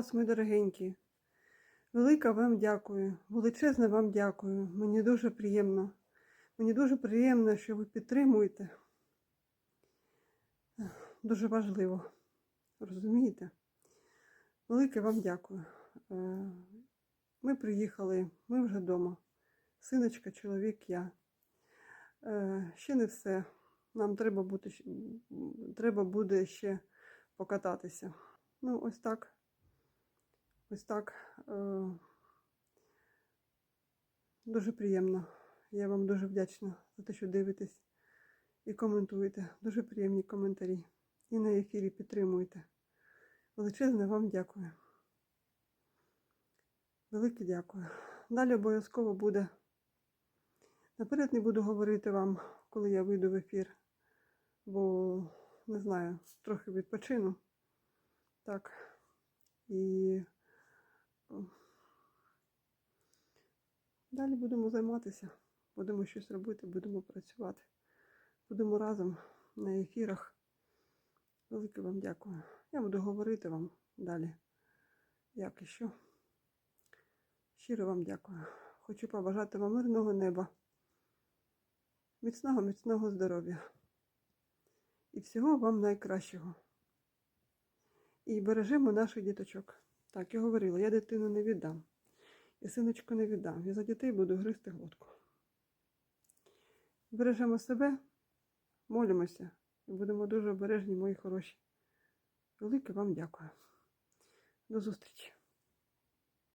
вас, мої дорогенькі. Велика вам дякую, величезне вам дякую. Мені дуже приємно. Мені дуже приємно, що ви підтримуєте. Дуже важливо. Розумієте? Велике вам дякую. Е, Ми приїхали, ми вже вдома. Синочка, чоловік, я. Е, Ще не все. Нам треба, бути, треба буде ще покататися. Ну, ось так. Ось так. Е, Дуже приємно. Я вам дуже вдячна за те, що дивитесь і коментуєте. Дуже приємні коментарі. І на ефірі підтримуєте. Величезне вам дякую. Велике дякую. Далі обов'язково буде. Наперед не буду говорити вам, коли я вийду в ефір, бо не знаю, трохи відпочину. Так. І далі будемо займатися, будемо щось робити, будемо працювати. Будемо разом на ефірах. Велике вам дякую. Я буду говорити вам далі, як і що. Щиро вам дякую. Хочу побажати вам мирного неба, міцного, міцного здоров'я і всього вам найкращого. І бережемо наших діточок. Так, я говорила, я дитину не віддам. Я синочку не віддам. Я за дітей буду гризти глотку. Бережемо себе, молимося і будемо дуже обережні, мої хороші. Велике вам дякую. До зустрічі!